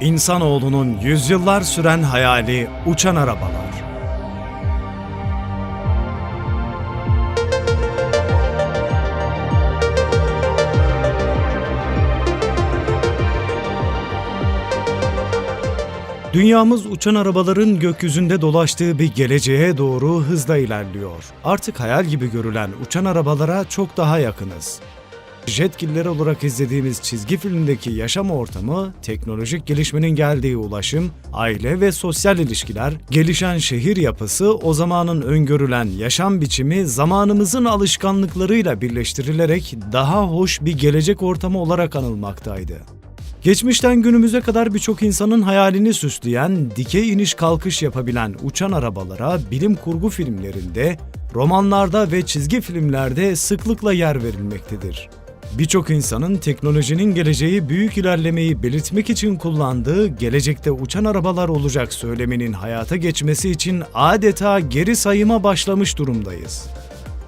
İnsanoğlunun yüzyıllar süren hayali uçan arabalar. Dünyamız uçan arabaların gökyüzünde dolaştığı bir geleceğe doğru hızla ilerliyor. Artık hayal gibi görülen uçan arabalara çok daha yakınız. Jetgiller olarak izlediğimiz çizgi filmdeki yaşam ortamı, teknolojik gelişmenin geldiği ulaşım, aile ve sosyal ilişkiler, gelişen şehir yapısı, o zamanın öngörülen yaşam biçimi zamanımızın alışkanlıklarıyla birleştirilerek daha hoş bir gelecek ortamı olarak anılmaktaydı. Geçmişten günümüze kadar birçok insanın hayalini süsleyen, dikey iniş kalkış yapabilen uçan arabalara bilim kurgu filmlerinde, romanlarda ve çizgi filmlerde sıklıkla yer verilmektedir. Birçok insanın teknolojinin geleceği büyük ilerlemeyi belirtmek için kullandığı gelecekte uçan arabalar olacak söyleminin hayata geçmesi için adeta geri sayıma başlamış durumdayız.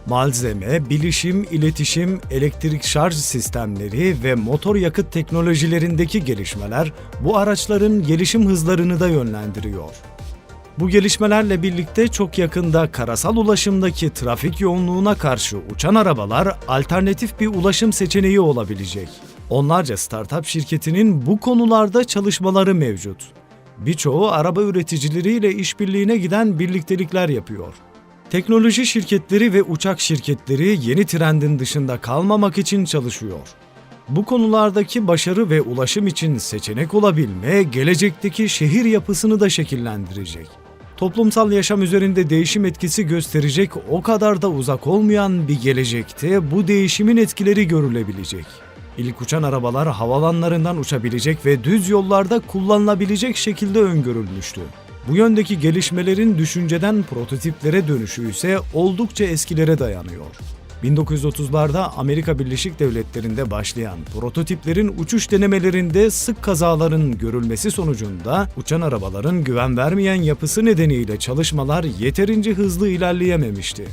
Malzeme, bilişim, iletişim, elektrik şarj sistemleri ve motor yakıt teknolojilerindeki gelişmeler bu araçların gelişim hızlarını da yönlendiriyor. Bu gelişmelerle birlikte çok yakında karasal ulaşımdaki trafik yoğunluğuna karşı uçan arabalar alternatif bir ulaşım seçeneği olabilecek. Onlarca startup şirketinin bu konularda çalışmaları mevcut. Birçoğu araba üreticileriyle işbirliğine giden birliktelikler yapıyor. Teknoloji şirketleri ve uçak şirketleri yeni trendin dışında kalmamak için çalışıyor. Bu konulardaki başarı ve ulaşım için seçenek olabilme, gelecekteki şehir yapısını da şekillendirecek. Toplumsal yaşam üzerinde değişim etkisi gösterecek o kadar da uzak olmayan bir gelecekte bu değişimin etkileri görülebilecek. İlk uçan arabalar havalanlarından uçabilecek ve düz yollarda kullanılabilecek şekilde öngörülmüştü. Bu yöndeki gelişmelerin düşünceden prototiplere dönüşü ise oldukça eskilere dayanıyor. 1930'larda Amerika Birleşik Devletleri'nde başlayan prototiplerin uçuş denemelerinde sık kazaların görülmesi sonucunda uçan arabaların güven vermeyen yapısı nedeniyle çalışmalar yeterince hızlı ilerleyememişti.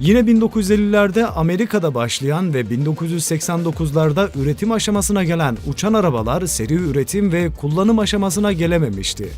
Yine 1950'lerde Amerika'da başlayan ve 1989'larda üretim aşamasına gelen uçan arabalar seri üretim ve kullanım aşamasına gelememişti.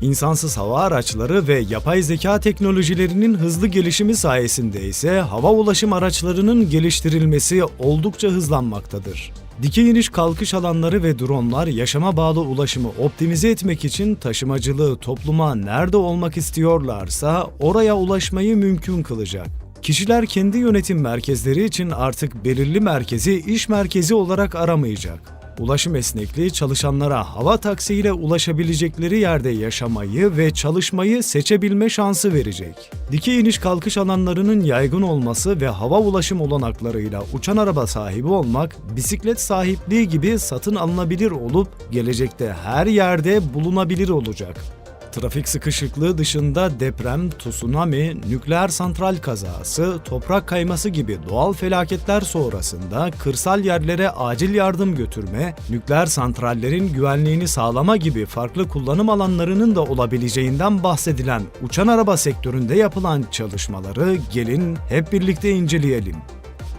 İnsansız hava araçları ve yapay zeka teknolojilerinin hızlı gelişimi sayesinde ise hava ulaşım araçlarının geliştirilmesi oldukça hızlanmaktadır. Dikey iniş kalkış alanları ve dronlar yaşama bağlı ulaşımı optimize etmek için taşımacılığı topluma nerede olmak istiyorlarsa oraya ulaşmayı mümkün kılacak. Kişiler kendi yönetim merkezleri için artık belirli merkezi iş merkezi olarak aramayacak. Ulaşım esnekliği çalışanlara hava taksiyle ulaşabilecekleri yerde yaşamayı ve çalışmayı seçebilme şansı verecek. Dikey iniş kalkış alanlarının yaygın olması ve hava ulaşım olanaklarıyla uçan araba sahibi olmak, bisiklet sahipliği gibi satın alınabilir olup gelecekte her yerde bulunabilir olacak. Trafik sıkışıklığı dışında deprem, tsunami, nükleer santral kazası, toprak kayması gibi doğal felaketler sonrasında kırsal yerlere acil yardım götürme, nükleer santrallerin güvenliğini sağlama gibi farklı kullanım alanlarının da olabileceğinden bahsedilen uçan araba sektöründe yapılan çalışmaları gelin hep birlikte inceleyelim.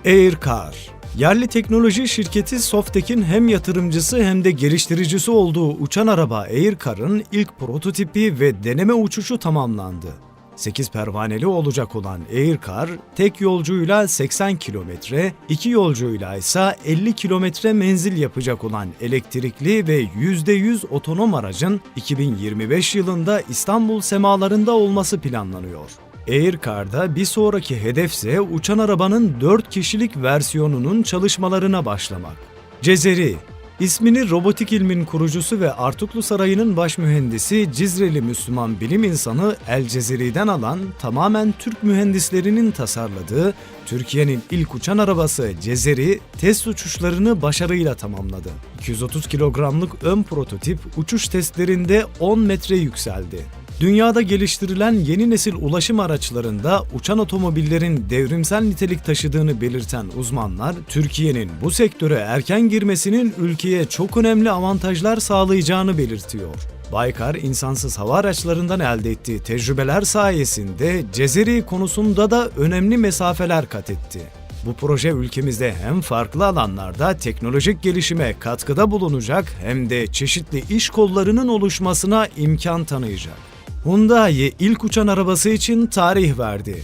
Aircar Yerli teknoloji şirketi Softek'in hem yatırımcısı hem de geliştiricisi olduğu uçan araba Aircar'ın ilk prototipi ve deneme uçuşu tamamlandı. 8 pervaneli olacak olan Aircar, tek yolcuyla 80 kilometre, iki yolcuyla ise 50 kilometre menzil yapacak olan elektrikli ve %100 otonom aracın 2025 yılında İstanbul semalarında olması planlanıyor. Aircar'da bir sonraki hedefse uçan arabanın 4 kişilik versiyonunun çalışmalarına başlamak. Cezeri İsmini robotik ilmin kurucusu ve Artuklu Sarayı'nın baş mühendisi Cizreli Müslüman bilim insanı El Cezeri'den alan tamamen Türk mühendislerinin tasarladığı Türkiye'nin ilk uçan arabası Cezeri test uçuşlarını başarıyla tamamladı. 230 kilogramlık ön prototip uçuş testlerinde 10 metre yükseldi. Dünyada geliştirilen yeni nesil ulaşım araçlarında uçan otomobillerin devrimsel nitelik taşıdığını belirten uzmanlar, Türkiye'nin bu sektöre erken girmesinin ülkeye çok önemli avantajlar sağlayacağını belirtiyor. Baykar, insansız hava araçlarından elde ettiği tecrübeler sayesinde Cezeri konusunda da önemli mesafeler kat etti. Bu proje ülkemizde hem farklı alanlarda teknolojik gelişime katkıda bulunacak hem de çeşitli iş kollarının oluşmasına imkan tanıyacak. Hyundai ilk uçan arabası için tarih verdi.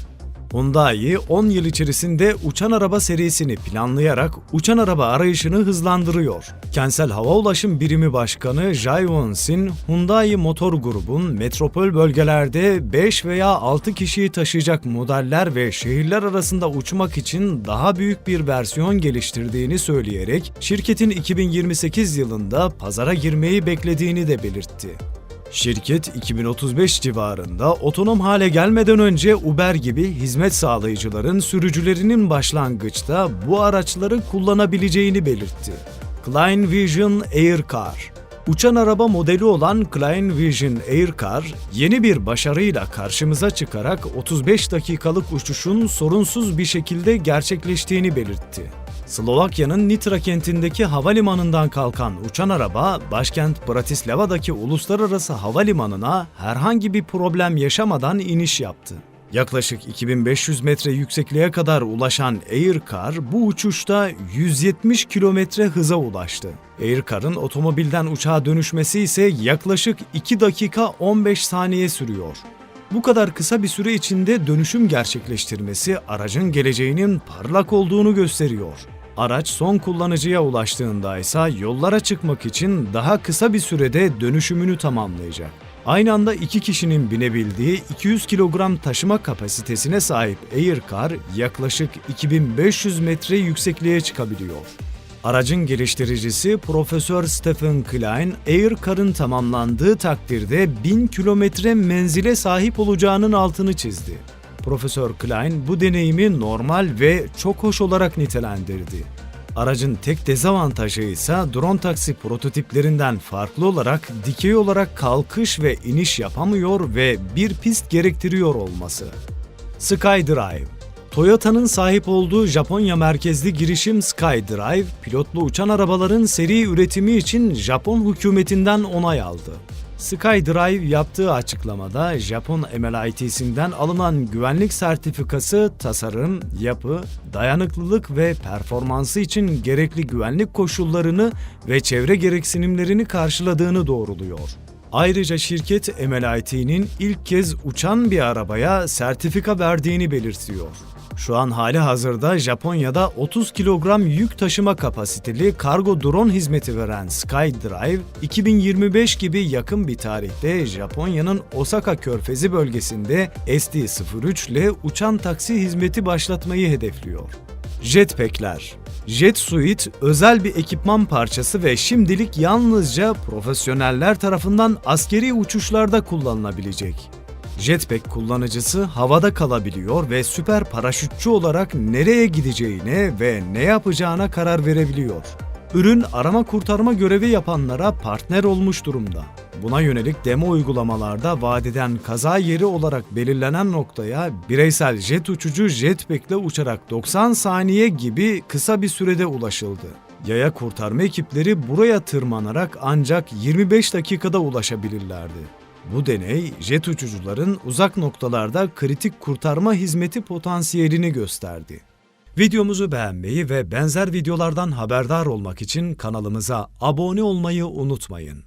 Hyundai 10 yıl içerisinde uçan araba serisini planlayarak uçan araba arayışını hızlandırıyor. Kentsel Hava Ulaşım Birimi Başkanı Jai Won-sin, Hyundai Motor Grubun metropol bölgelerde 5 veya 6 kişiyi taşıyacak modeller ve şehirler arasında uçmak için daha büyük bir versiyon geliştirdiğini söyleyerek şirketin 2028 yılında pazara girmeyi beklediğini de belirtti. Şirket 2035 civarında otonom hale gelmeden önce Uber gibi hizmet sağlayıcıların sürücülerinin başlangıçta bu araçları kullanabileceğini belirtti. Klein Vision Air Car Uçan araba modeli olan Klein Vision Air Car, yeni bir başarıyla karşımıza çıkarak 35 dakikalık uçuşun sorunsuz bir şekilde gerçekleştiğini belirtti. Slovakya'nın Nitra kentindeki havalimanından kalkan uçan araba, başkent Bratislava'daki uluslararası havalimanına herhangi bir problem yaşamadan iniş yaptı. Yaklaşık 2500 metre yüksekliğe kadar ulaşan Aircar bu uçuşta 170 kilometre hıza ulaştı. Aircar'ın otomobilden uçağa dönüşmesi ise yaklaşık 2 dakika 15 saniye sürüyor. Bu kadar kısa bir süre içinde dönüşüm gerçekleştirmesi aracın geleceğinin parlak olduğunu gösteriyor. Araç son kullanıcıya ulaştığında ise yollara çıkmak için daha kısa bir sürede dönüşümünü tamamlayacak. Aynı anda iki kişinin binebildiği 200 kilogram taşıma kapasitesine sahip Aircar yaklaşık 2500 metre yüksekliğe çıkabiliyor. Aracın geliştiricisi Profesör Stephen Klein, Aircar'ın tamamlandığı takdirde 1000 kilometre menzile sahip olacağının altını çizdi. Profesör Klein bu deneyimi normal ve çok hoş olarak nitelendirdi. Aracın tek dezavantajı ise drone taksi prototiplerinden farklı olarak dikey olarak kalkış ve iniş yapamıyor ve bir pist gerektiriyor olması. SkyDrive Toyota'nın sahip olduğu Japonya merkezli girişim SkyDrive, pilotlu uçan arabaların seri üretimi için Japon hükümetinden onay aldı. SkyDrive yaptığı açıklamada Japon MLIT'sinden alınan güvenlik sertifikası tasarım, yapı, dayanıklılık ve performansı için gerekli güvenlik koşullarını ve çevre gereksinimlerini karşıladığını doğruluyor. Ayrıca şirket MLIT'nin ilk kez uçan bir arabaya sertifika verdiğini belirtiyor. Şu an hali hazırda Japonya'da 30 kilogram yük taşıma kapasiteli kargo drone hizmeti veren SkyDrive, 2025 gibi yakın bir tarihte Japonya'nın Osaka körfezi bölgesinde SD-03 ile uçan taksi hizmeti başlatmayı hedefliyor. Jetpack'ler Jet Suite özel bir ekipman parçası ve şimdilik yalnızca profesyoneller tarafından askeri uçuşlarda kullanılabilecek. Jetpack kullanıcısı havada kalabiliyor ve süper paraşütçü olarak nereye gideceğine ve ne yapacağına karar verebiliyor. Ürün arama kurtarma görevi yapanlara partner olmuş durumda. Buna yönelik demo uygulamalarda vadeden kaza yeri olarak belirlenen noktaya bireysel jet uçucu jetpack ile uçarak 90 saniye gibi kısa bir sürede ulaşıldı. Yaya kurtarma ekipleri buraya tırmanarak ancak 25 dakikada ulaşabilirlerdi. Bu deney, jet uçucuların uzak noktalarda kritik kurtarma hizmeti potansiyelini gösterdi. Videomuzu beğenmeyi ve benzer videolardan haberdar olmak için kanalımıza abone olmayı unutmayın.